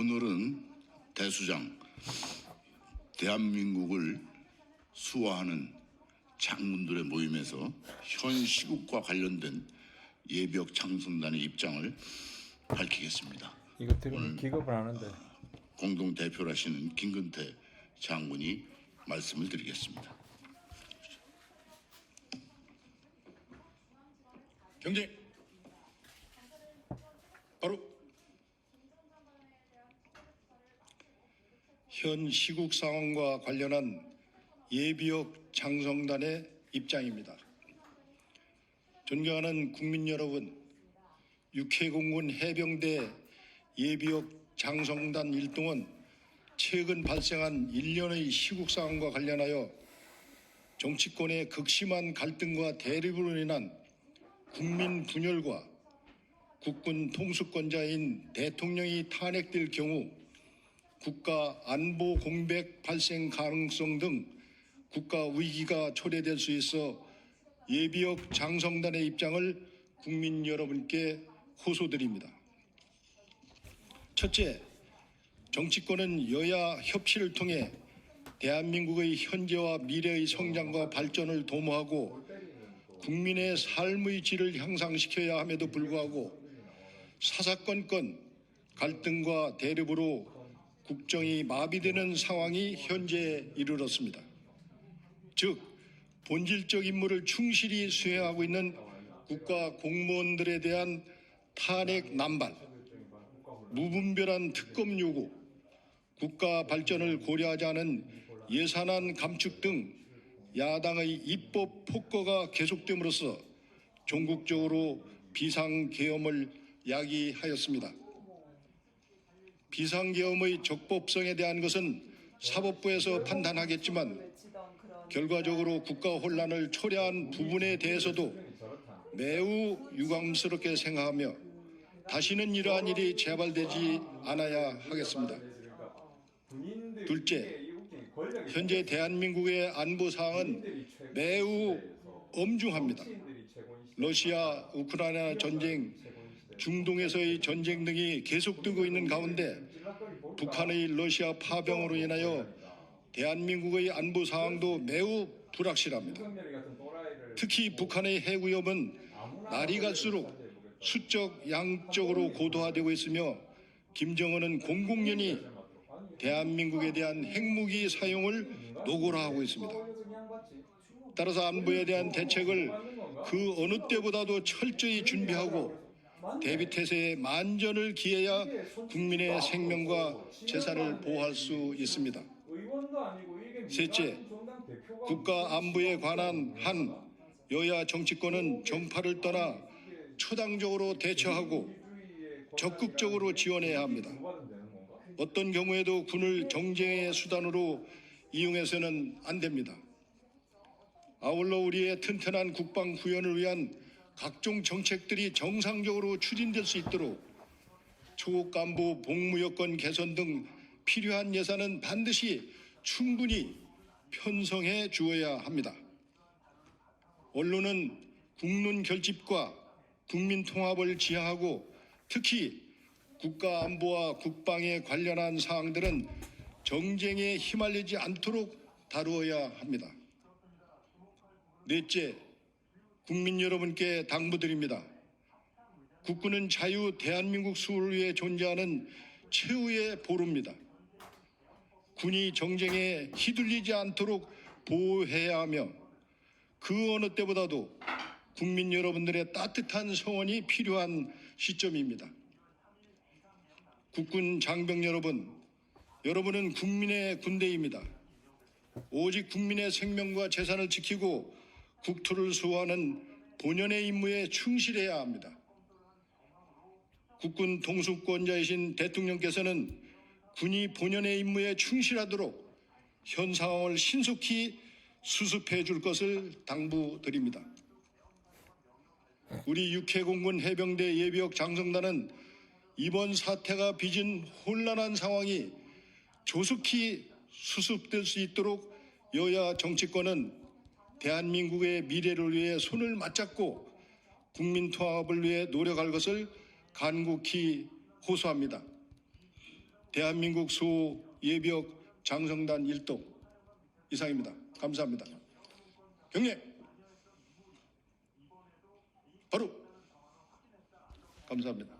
오늘은 대수장 대한민국을 수호하는 장군들의 모임에서 현 시국과 관련된 예비역 장성단의 입장을 밝히겠습니다. 이거 들으면 기겁을 하는데 공동 대표라시는 김근태 장군이 말씀을 드리겠습니다. 경제 바로 현 시국 상황과 관련한 예비역 장성단의 입장입니다. 존경하는 국민 여러분, 육해공군 해병대 예비역 장성단 일동은 최근 발생한 일련의 시국 상황과 관련하여 정치권의 극심한 갈등과 대립으로 인한 국민 분열과 국군 통수권자인 대통령이 탄핵될 경우 국가 안보 공백 발생 가능성 등 국가 위기가 초래될 수 있어 예비역 장성단의 입장을 국민 여러분께 호소드립니다. 첫째, 정치권은 여야 협치를 통해 대한민국의 현재와 미래의 성장과 발전을 도모하고 국민의 삶의 질을 향상시켜야 함에도 불구하고 사사건건 갈등과 대립으로 국정이 마비되는 상황이 현재에 이르렀습니다. 즉 본질적 임무를 충실히 수행하고 있는 국가 공무원들에 대한 탄핵 남발, 무분별한 특검 요구, 국가 발전을 고려하지 않은 예산안 감축 등 야당의 입법 폭거가 계속됨으로써 전국적으로 비상계엄을 야기하였습니다. 비상계엄의 적법성에 대한 것은 사법부에서 판단하겠지만 결과적으로 국가 혼란을 초래한 부분에 대해서도 매우 유감스럽게 생각하며 다시는 이러한 일이 재발되지 않아야 하겠습니다. 둘째, 현재 대한민국의 안보 상황은 매우 엄중합니다. 러시아 우크라이나 전쟁, 중동에서의 전쟁 등이 계속되고 있는 가운데 북한의 러시아 파병으로 인하여 대한민국의 안보 상황도 매우 불확실합니다. 특히 북한의 핵 위협은 날이 갈수록 수적 양적으로 고도화되고 있으며 김정은은 공공연히 대한민국에 대한 핵무기 사용을 노골화하고 있습니다. 따라서 안보에 대한 대책을 그 어느 때보다도 철저히 준비하고 대비 태세에 만전을 기해야 국민의 생명과 재산을 보호할 수 있습니다. 셋째, 국가 안보에 관한 한 여야 정치권은 정파를 떠나 초당적으로 대처하고 적극적으로 지원해야 합니다. 어떤 경우에도 군을 정쟁의 수단으로 이용해서는 안 됩니다. 아울러 우리의 튼튼한 국방 구현을 위한 각종 정책들이 정상적으로 추진될 수 있도록 초급 간부 복무 여건 개선 등 필요한 예산은 반드시 충분히 편성해 주어야 합니다. 언론은 국론 결집과 국민 통합을 지향하고 특히 국가 안보와 국방에 관련한 사항들은 정쟁에 휘말리지 않도록 다루어야 합니다. 넷째, 국민 여러분께 당부드립니다. 국군은 자유 대한민국 수호를 위해 존재하는 최후의 보루입니다. 군이 정쟁에 휘둘리지 않도록 보호해야 하며 그 어느 때보다도 국민 여러분들의 따뜻한 성원이 필요한 시점입니다. 국군 장병 여러분, 여러분은 국민의 군대입니다. 오직 국민의 생명과 재산을 지키고 국토를 수호하는 본연의 임무에 충실해야 합니다. 국군 통수권자이신 대통령께서는 군이 본연의 임무에 충실하도록 현 상황을 신속히 수습해 줄 것을 당부드립니다. 우리 육해공군 해병대 예비역 장성단은 이번 사태가 빚은 혼란한 상황이 조속히 수습될 수 있도록 여야 정치권은 대한민국의 미래를 위해 손을 맞잡고 국민 통합을 위해 노력할 것을 간곡히 호소합니다. 대한민국 수호 예비역 장성단 1동 이상입니다. 감사합니다. 경례 바로 감사합니다.